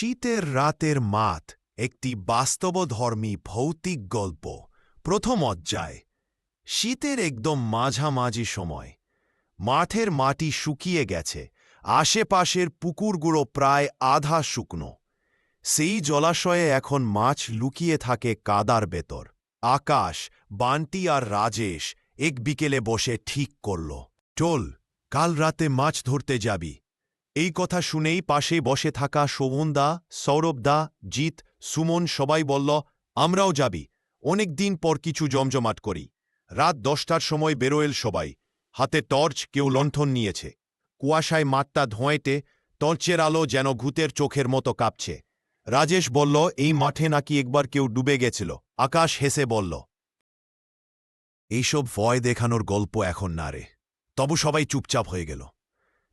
শীতের রাতের মাত একটি বাস্তবধর্মী ভৌতিক গল্প, প্রথম অধ্যায়। শীতের একদম মাঝামাঝি সময়। মাঠের মাটি শুকিয়ে গেছে, আশেপাশের পুকুরগুলো প্রায় আধা শুকনো। সেই জলাশয়ে এখন মাছ লুকিয়ে থাকে কাদার বেতর আকাশ, বান্টি আর রাজেশ এক বিকেলে বসে ঠিক করল চল কাল রাতে মাছ ধরতে যাবি। এই কথা শুনেই পাশে বসে থাকা শোভনদা, সৌরভদা, জিৎ, সুমন সবাই বলল, আমরাও যাবি। অনেক দিন পর কিছু জমজমাট করি। রাত দশটার সময় বেরোয়েল সবাই। হাতে টর্চ, কেউ লণ্ঠন নিয়েছে। কুয়াশায় মাঠটা ধোঁয়েটে টর্চের আলো যেন ঘুতের চোখের মতো কাঁপছে। রাজেশ বলল, এই মাঠে নাকি একবার কেউ ডুবে গেছিল। আকাশ হেসে বলল, এইসব ভয় দেখানোর গল্প এখন না রে। তবু সবাই চুপচাপ হয়ে গেল।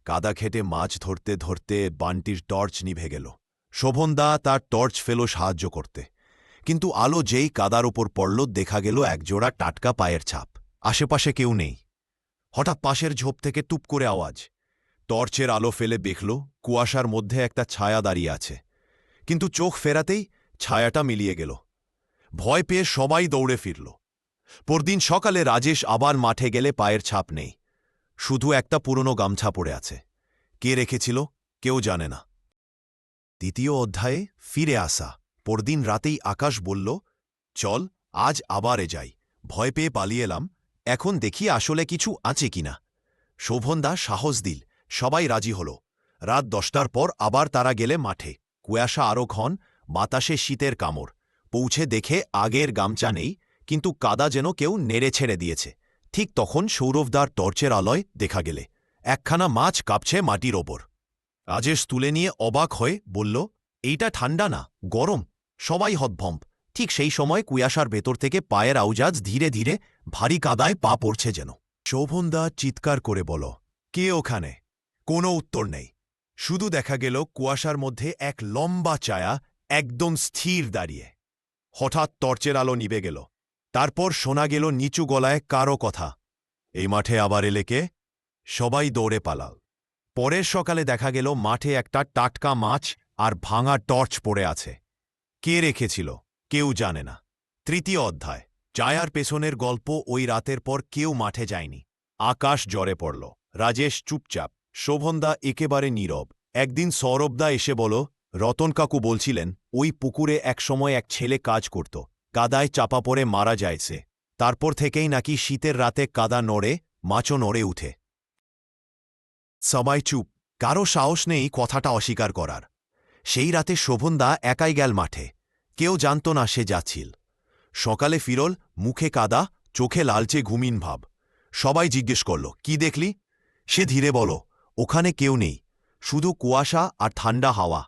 কাদা খেটে মাছ ধরতে ধরতে বানটির টর্চ নিভে গেল। শোভনদা তার টর্চ ফেলো সাহায্য করতে। কিন্তু আলো যেই কাদার ওপর পড়ল, দেখা গেল একজোড়া টাটকা পায়ের ছাপ। আশেপাশে কেউ নেই। হঠাৎ পাশের ঝোপ থেকে টুপ করে আওয়াজ। টর্চের আলো ফেলে দেখল, কুয়াশার মধ্যে একটা ছায়া দাঁড়িয়ে আছে। কিন্তু চোখ ফেরাতেই ছায়াটা মিলিয়ে গেল। ভয় পেয়ে সবাই দৌড়ে ফিরল। পরদিন সকালে রাজেশ আবার মাঠে গেলে পায়ের ছাপ নেই। শুধু একটা পুরনো গামছা পড়ে আছে। কে রেখেছিল? কেউ জানে না। দ্বিতীয় অধ্যায়ে ফিরে আসা। পরদিন রাতেই আকাশ বলল, চল, আজ আবারে যাই। ভয় পেয়ে পালিয়ে এলাম। এখন দেখি আসলে কিছু আছে কিনা। শোভনদা সাহস দিল। সবাই রাজি হল। রাত দশটার পর আবার তারা গেলে মাঠে। কুয়াশা আরও ঘন, বাতাসে শীতের কামড়। পৌঁছে দেখে আগের গামচা নেই, কিন্তু কাদা যেন কেউ নেড়ে ছেড়ে দিয়েছে। ঠিক তখন সৌরভদার টর্চের আলয় দেখা গেলে। একখানা মাছ কাঁপছে মাটির ওপর। রাজেশ তুলে নিয়ে অবাক হয়ে বলল, এইটা ঠান্ডা না, গরম। সবাই হতভম্ব। ঠিক সেই সময় কুয়াশার ভেতর থেকে পায়ের আউজাজ ধীরে ধীরে ভারী কাদায় পা পড়ছে যেন। শোভনদা চিৎকার করে বল, কে ওখানে? কোনো উত্তর নেই। শুধু দেখা গেল কুয়াশার মধ্যে এক লম্বা চায়া একদম স্থির দাঁড়িয়ে। হঠাৎ টর্চের আলো নিবে গেল। তারপর শোনা গেল নিচু গলায় কারও কথা। এই মাঠে আবার এলে কে? সবাই দৌড়ে পালাল। পরের সকালে দেখা গেল মাঠে একটা টাটকা মাছ আর ভাঙা টর্চ পড়ে আছে। কে রেখেছিল? কেউ জানে না। তৃতীয় অধ্যায়। চায়ার পেছনের গল্প ওই রাতের পর কেউ মাঠে যায়নি। আকাশ জ্বরে পড়ল। রাজেশ চুপচাপ। শোভনদা একেবারে নীরব। একদিন সৌরভদা এসে বল, রতন কাকু বলছিলেন, ওই পুকুরে একসময় এক ছেলে কাজ করত। কাদায় চাপা পড়ে মারা যায় সে। তারপর থেকেই নাকি শীতের রাতে কাদা নড়ে, মাছও নড়ে উঠে। সবাই চুপ। কারও সাহস নেই কথাটা অস্বীকার করার। সেই রাতে শোভনদা একাই গেল মাঠে। কেউ জানত না সে যাচ্ছিল। সকালে ফিরল, মুখে কাদা, চোখে লালচে ঘুমিন ভাব। সবাই জিজ্ঞেস করল, কি দেখলি? সে ধীরে বল ওখানে কেউ নেই। শুধু কুয়াশা আর ঠান্ডা হাওয়া।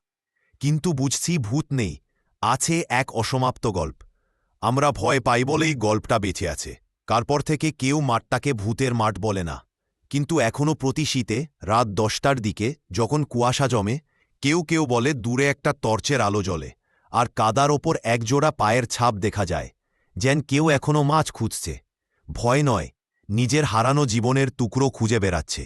কিন্তু বুঝছি ভূত নেই। আছে এক অসমাপ্ত গল্প। আমরা ভয় পাই বলেই গল্পটা বেঁচে আছে। কারপর থেকে কেউ মাঠটাকে ভূতের মাঠ বলে না। কিন্তু এখনও প্রতি শীতে, রাত দশটার দিকে, যখন কুয়াশা জমে, কেউ কেউ বলে দূরে একটা টর্চের আলো জ্বলে, আর কাদার ওপর একজোড়া পায়ের ছাপ দেখা যায়, যেন কেউ এখনও মাছ খুঁজছে। ভয় নয়, নিজের হারানো জীবনের টুকরো খুঁজে বেড়াচ্ছে।